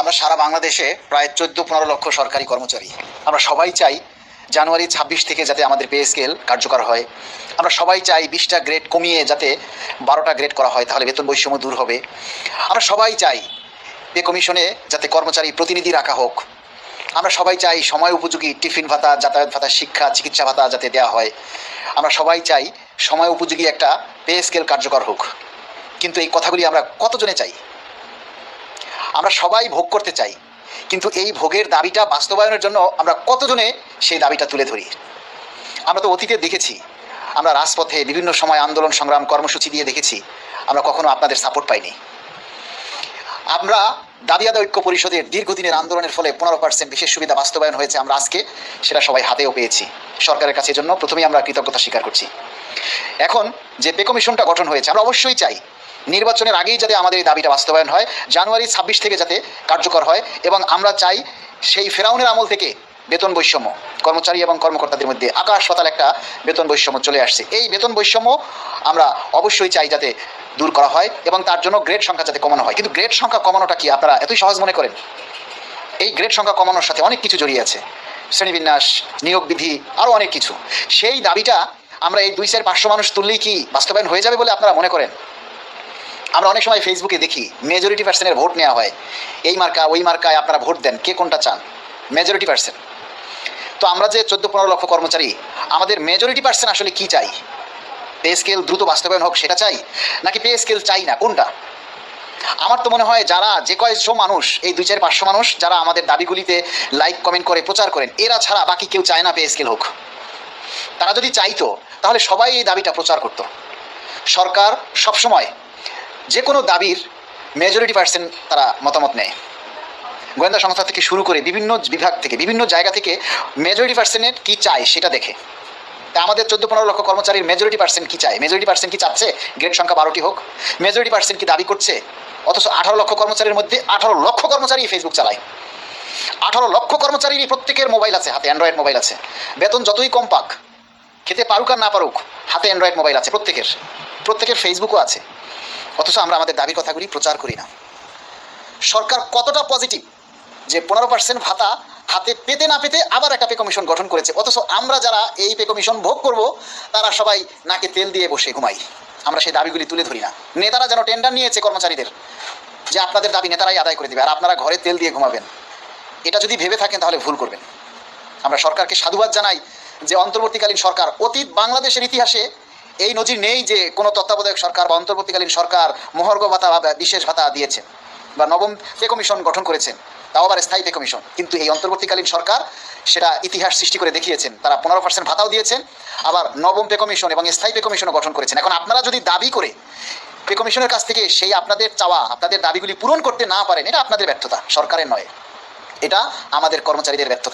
আমরা সারা বাংলাদেশে প্রায় চোদ্দ পনেরো লক্ষ সরকারি কর্মচারী। আমরা সবাই চাই জানুয়ারি ছাব্বিশ থেকে যাতে আমাদের পে স্কেল কার্যকর হয়। আমরা সবাই চাই বিশটা গ্রেড কমিয়ে যাতে বারোটা গ্রেড করা হয়, তাহলে বেতন বৈষম্য দূর হবে। আমরা সবাই চাই পে কমিশনে যাতে কর্মচারী প্রতিনিধি রাখা হোক। আমরা সবাই চাই সময় উপযোগী টিফিন ভাতা, যাতায়াত ভাতা, শিক্ষা, চিকিৎসা ভাতা যাতে দেওয়া হয়। আমরা সবাই চাই সময় উপযোগী একটা পে স্কেল কার্যকর হোক। কিন্তু এই কথাগুলি আমরা কতজনে চাই? আমরা সবাই ভোগ করতে চাই। কিন্তু এই ভোগের দাবিটা বাস্তবায়নের জন্য আমরা কতজনে সেই দাবিটা তুলে ধরি? আমরা তো অতীতে দেখেছি, আমরা রাজপথে বিভিন্ন সময় আন্দোলন সংগ্রাম কর্মসূচি দিয়ে দেখেছি, আমরা কখনো আপনাদের সাপোর্ট পাইনি। আমরা দাবি আদায় ঐক্য পরিষদের দীর্ঘদিনের আন্দোলনের ফলে পনেরো পার্সেন্ট বিশেষ সুবিধা বাস্তবায়ন হয়েছে আমরা আজকে, সেটা সবাই হাতেও পেয়েছি। সরকারের কাছে জন্য প্রথমেই আমরা কৃতজ্ঞতা স্বীকার করছি। এখন যে পে কমিশনটা গঠন হয়েছে, আমরা অবশ্যই চাই নির্বাচনের আগেই যাতে আমাদের এই দাবিটা বাস্তবায়ন হয়, জানুয়ারি ছাব্বিশ থেকে যাতে কার্যকর হয় এবং আমরা চাই সেই ফেরাউনের আমল থেকে বেতন বৈষম্য, কর্মচারী এবং কর্মকর্তাদের মধ্যে আকাশ পাতাল একটা বেতন বৈষম্য চলে আসছে। এই বেতন বৈষম্য আমরা অবশ্যই চাই যাতে দূর করা হয় এবং তার জন্য গ্রেড সংখ্যা যাতে কমানো হয়। কিন্তু গ্রেড সংখ্যা কমানোটা কি আপনারা এতই সহজ মনে করেন? এই গ্রেড সংখ্যা কমানোর সাথে অনেক কিছু জড়িয়ে আছে। শ্রেণীবিন্যাস, নিয়োগ বিধি আরও অনেক কিছু। সেই দাবিটা আমরা এই দুই চার পাঁচশো মানুষ তুললেই কি বাস্তবায়ন হয়ে যাবে বলে আপনারা মনে করেন? আমরা অনেক সময় ফেসবুকে দেখি মেজরিটি পার্সেন্টের ভোট নেওয়া হয়। এই মার্কা, ওই মার্কায় আপনারা ভোট দেন, কে কোনটা চান? মেজরিটি পার্সেন্ট তো আমরা যে চোদ্দ পনেরো লক্ষ কর্মচারী, আমাদের মেজরিটি পার্সেন্ট আসলে কি চাই? পে স্কেল দ্রুত বাস্তবায়ন হোক, সেটা চাই? নাকি পে স্কেল চাই না? কোনটা? আমার তো মনে হয় যারা যে কয়েকশো মানুষ, এই দুই চার পাঁচশো মানুষ, যারা আমাদের দাবিগুলিতে লাইক কমেন্ট করে, প্রচার করেন, এরা ছাড়া বাকি কেউ চায় না পে স্কেল হোক। তারা যদি চাইতো, তাহলে সবাই এই দাবিটা প্রচার করতো। সরকার সবসময় যে কোনো দাবির মেজরিটি পার্সেন্ট তারা মতামত নেয়। গোয়েন্দা সংস্থা থেকে শুরু করে বিভিন্ন বিভাগ থেকে, বিভিন্ন জায়গা থেকে মেজরিটি পার্সেন্টের কী চায় সেটা দেখে। তা আমাদের চোদ্দ পনেরো লক্ষ কর্মচারীর মেজরিটি পার্সেন্ট কী চায়? মেজরিটি পার্সেন্ট কি চাচ্ছে? গ্রেড সংখ্যা বারোটি হোক। মেজরিটি পার্সেন্ট কি দাবি করছে? অথচ আঠারো লক্ষ কর্মচারীর মধ্যে আঠারো লক্ষ কর্মচারী ফেসবুক চালায়। আঠারো লক্ষ কর্মচারীরই প্রত্যেকের মোবাইল আছে, হাতে অ্যান্ড্রয়েড মোবাইল আছে। বেতন যতই কম পাক, খেতে পারুক আর না পারুক, হাতে অ্যান্ড্রয়েড মোবাইল আছে প্রত্যেকের। প্রত্যেকের ফেসবুকও আছে। অথচ আমরা আমাদের দাবি কথাগুলি প্রচার করি না। সরকার কতটা পজিটিভ যে পনেরো পার্সেন্ট ভাতা হাতে পেতে না পেতে আবার একটা পে কমিশন গঠন করেছে। অথচ আমরা যারা এই পে কমিশন ভোগ করব, তারা সবাই নাকে তেল দিয়ে বসে ঘুমাই। আমরা সেই দাবিগুলি তুলে ধরি না। নেতারা যেন টেন্ডার নিয়েছে কর্মচারীদের, যে আপনাদের দাবি নেতারাই আদায় করে দেবে, আর আপনারা ঘরে তেল দিয়ে ঘুমাবেন। এটা যদি ভেবে থাকেন তাহলে ভুল করবেন। আমরা সরকারকে সাধুবাদ জানাই যে অন্তর্বর্তীকালীন সরকার অতীত বাংলাদেশের ইতিহাসে এই নজির নেই যে কোনো তত্ত্বাবধায়ক সরকার বা অন্তর্বর্তীকালীন সরকার মহর্গ ভাতা বা বিশেষ ভাতা দিয়েছেন বা নবম পে কমিশন গঠন করেছেন। তাও আবার স্থায়ী পে কমিশন। কিন্তু এই অন্তর্বর্তীকালীন সরকার সেটা ইতিহাস সৃষ্টি করে দেখিয়েছেন। তারা পনেরো পার্সেন্ট ভাতাও দিয়েছেন, আবার নবম পে কমিশন এবং স্থায়ী পে কমিশনও গঠন করেছেন। এখন আপনারা যদি দাবি করে পে কমিশনের কাছ থেকে সেই আপনাদের চাওয়া, আপনাদের দাবিগুলি পূরণ করতে না পারেন, এটা আপনাদের ব্যর্থতা, সরকারের নয়। এটা আমাদের কর্মচারীদের ব্যর্থতা।